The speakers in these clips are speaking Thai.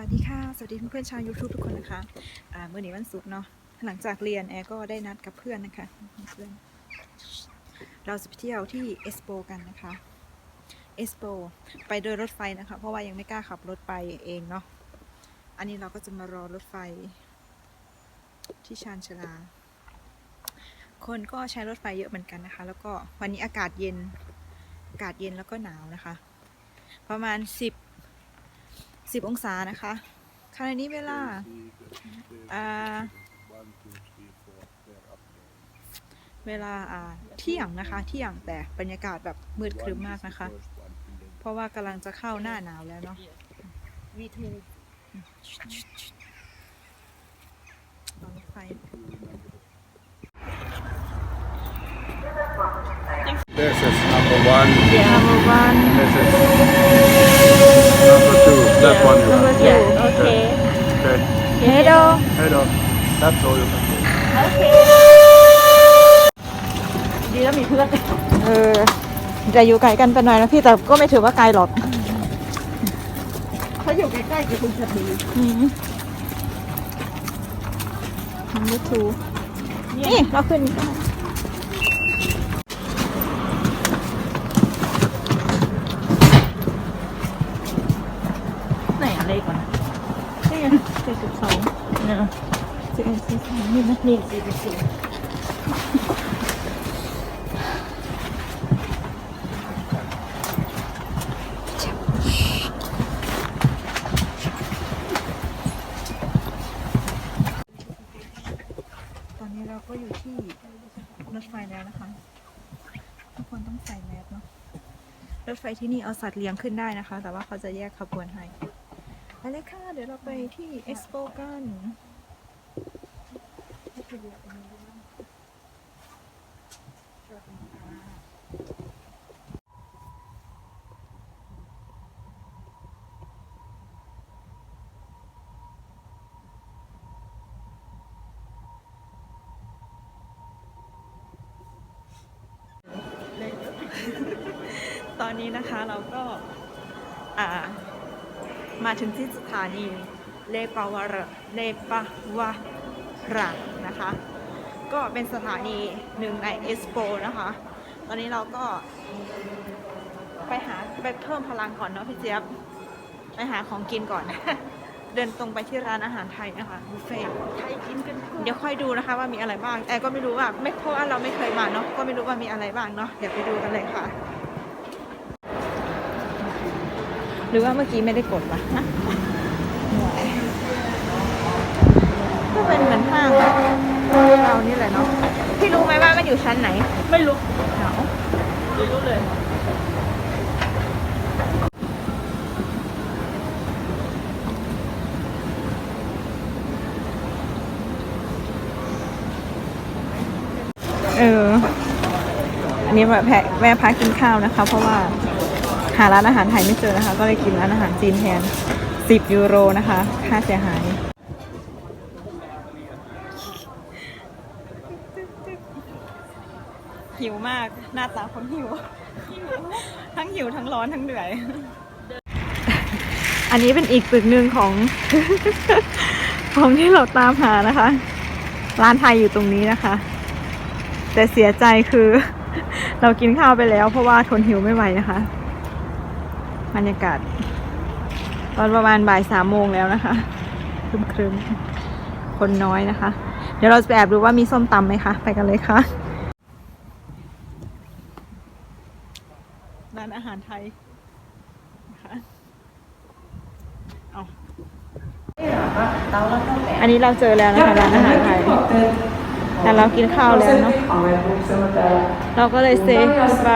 วัสดีค่ะ สวัสดีเพื่อนๆชาว YouTube ทุกคนนะคะอ่าเมื่อนี้วันศุกร์เนาะหลังจากเรียนแอร์ก็ได้นัดกับเพื่อนนะคะเพื่อนเราจะไปเที่ยวที่เอสโปกันนะคะเอสโปไปโดยรถไฟนะคะ เพราะว่ายังไม่กล้าขับรถไปเองเนาะอันนี้เราก็จะมารอรถไฟ ที่ชานชาลา คนก็ใช้รถไฟเยอะเหมือนกันนะคะ แล้วก็วันนี้อากาศเย็นอากาศเย็นแล้วก็หนาวนะคะ ประมาณ 10 10องศานะคะขณะนี้เวลาอ่าเวลาอ่าเที่ยงนะคะ เที่ยงแต่บรรยากาศแบบมืดครึ้มมากนะคะ เพราะว่ากำลังจะเข้าหน้าหนาวแล้วเนาะวีทูรอรถไฟ This is number one. เดียร์วัน This is number two. That one you have. เย่โอเค Okay. เฮโด Head on. That's all you can do. โอเค ดีแล้วมีเพื่อนเออจะอยู่ไกลกันไปหน่อยนะพี่แต่ก็ไม่ถือว่าไกลหรอกเขาอยู่ใกล้ๆกับคุณชาบีอืมมือทูนี่เราขึ้นนี่ได้ ไหน อะไรก่อนนี่ไงสี่สิบสองเนี่ยสิบเอ็ดสี่สิบสองนี่นะนี่สี่สิบสี่ตอนนี้เราก็อยู่ที่รถไฟแล้วนะคะ ทุกคนต้องใส่แมสเนาะรถไฟที่นี่เอาสัตว์เลี้ยงขึ้นได้นะคะ แต่ว่าเขาจะแยกขบวนให้ เลยค่ะ เดี๋ยวเราไปที่เอ็กซ์โปกันตอนนี้นะคะเราก็อ่า มาถึงที่สถานีเลปาวาระเลปาวาระนะคะ ก็เป็นสถานีหนึ่งในเอสโปนะคะ ตอนนี้เราก็ ไปหาไปเพิ่มพลังก่อนเนาะพี่เจี๊ยบ ไปหาของกินก่อน เดินตรงไปที่ร้านอาหารไทยนะคะบุฟเฟ่ต์ใครกินกันทั่วเดี๋ยวค่อยดูนะคะว่ามีอะไรบ้างแต่ก็ไม่รู้ว่าไม่เพราะว่าเราไม่เคยมาเนาะก็ไม่รู้ว่ามีอะไรบ้างเนาะเดี๋ยวไปดูกันเลยค่ะ หรือว่าเมื่อกี้ไม่ได้กดวะฮะก็เป็นเหมือนห้างเรานี่แหละเนาะพี่รู้ไหมว่ามันอยู่ชั้นไหน ไม่รู้เหนาไม่รู้เลยเออ อันนี้แบบแพะแวะพักกินข้าวนะคะ เพราะว่า หาร้านอาหารไทยไม่เจอนะคะ ก็เลยกินร้านอาหารจีนแทน 10 ยูโรนะคะ ค่าเสียหายหิวมากหน้าตาคนหิว ทั้งหิวทั้งร้อนทั้งเหนื่อย อันนี้เป็นอีกตึกหนึ่งของ ของที่เราตามหานะคะ ร้านไทยอยู่ตรงนี้นะคะ แต่เสียใจคือ เรากินข้าวไปแล้วเพราะว่าทนหิวไม่ไหวนะคะ บรรยากาศตอนประมาณบ่ายสามโมงแล้วนะคะครึมครึมๆคนน้อยนะคะ เดี๋ยวเราจะไปแอบดูว่ามีส้มตำไหมคะ ไปกันเลยค่ะร้านอาหารไทยนะคะเอาอันนี้เราเจอแล้วนะคะร้านอาหารไทยแต่เรากินข้าวแล้วเนาะเราก็เลยเซฟไป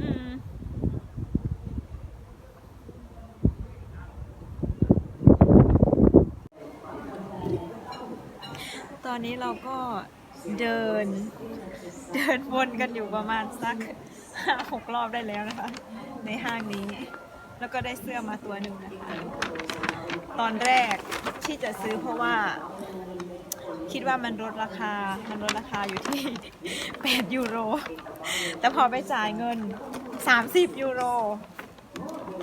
อืมต อนนี้เราก็เดิน เดินวนกันอยู่ประมาณสักห้าหกรอบได้แล้วนะคะ ในห้างนี้ แล้วก็ได้เสื้อมาตัวหนึ่งนะคะ ตอนแรกที่จะซื้อเพราะว่า คิดว่ามันลดราคา มันลดราคาอยู่ที่ 8 ยูโร แต่พอไปจ่ายเงิน 30 ยูโร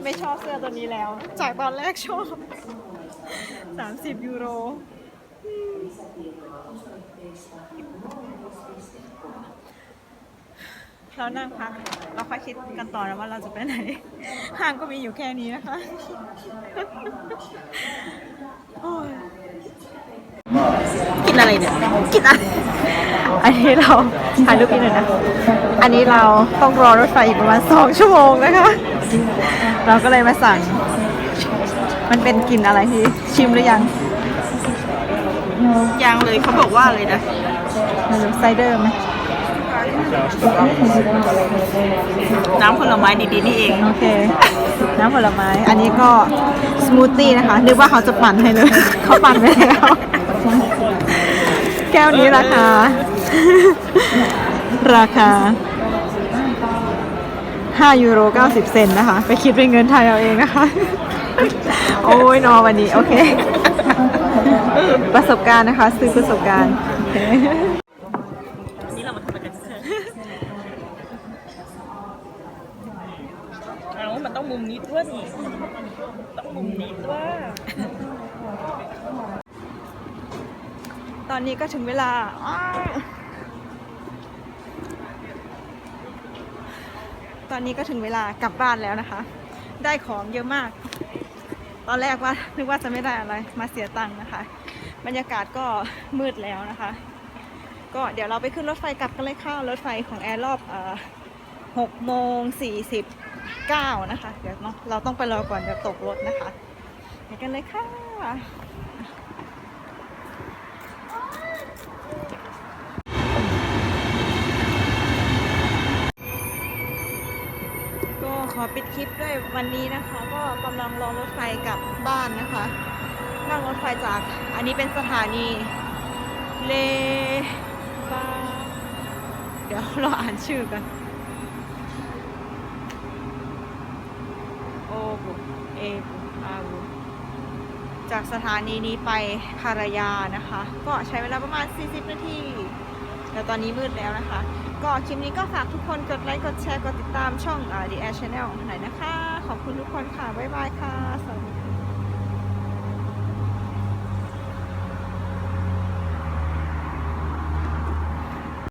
ไม่ชอบเสื้อตัวนี้แล้ว จากตอนแรกชอบ 30 ยูโร เรานั่งพัก เราค่อยคิดกันต่อนะว่าเราจะไปไหน ห้างก็มีอยู่แค่นี้นะคะกินอะไรเนี่ย กินอะไร อันนี้เราถ่ายรูปอีกหน่อยนะ อันนี้เราต้องรอรถไฟอีกประมาณสองชั่วโมงนะคะ เราก็เลยมาสั่ง มันเป็นกลิ่นอะไรที่ชิมหรือยัง ยังเลยเขาบอกว่าอะไรนะมันเป็นไซเดอร์ไหมน้ำผลไม้ดีๆนี่เอง โอเค น้ำผลไม้ อันนี้ก็สมูทตี้นะคะ นึกว่าเขาจะปั่นให้เลย เขาปั่นไปแล้ว แก้วนี้ราคา ราคา 5 ยูโร 90 เซนต์นะคะ ไปคิดเป็นเงินไทยเอาเองนะคะ โอ้ยนอวันนี้ โอเค ประสบการณ์นะคะ ซื้อประสบการณ์นี่เรามาทำอะไรกันเอามันต้องมุมนี้ด้วยนี่ต้องมุมนี้ด้วยตอนนี้ก็ถึงเวลาอตอนนี้ก็ถึงเวลากลับบ้านแล้วนะคะ ได้ของเยอะมาก ตอนแรกว่านึกว่าจะไม่ได้อะไรมาเสียตังค์นะคะ บรรยากาศก็มืดแล้วนะคะ ก็เดี๋ยวเราไปขึ้นรถไฟกลับกันเลยค่ะรถไฟของแอร์รอบหกโมงสี่สิบเก้านะคะ เดี๋ยวเนาะเราต้องไปรอก่อนเดี๋ยวตกรถนะคะไปกันเลยค่ะก็ขอปิดคลิปด้วยวันนี้นะคะ ก็กำลังรอรถไฟกลับบ้านนะคะ นั่งรถไฟจาก อันนี้เป็นสถานีเลบาเดี๋ยวเราอ่านชื่อกัน โอบุเอบุอาบุจากสถานีนี้ไปภารยานะคะ ก็ใช้เวลาประมาณ 40 นาทีแต่ตอนนี้มืดแล้วนะคะ ก็คลิปนี้ก็ฝากทุกคนกดไลค์ กดแชร์ กดติดตามช่อง uh, The Air Channel หน่อยนะคะ ขอบคุณทุกคนค่ะ บ๊ายบายค่ะ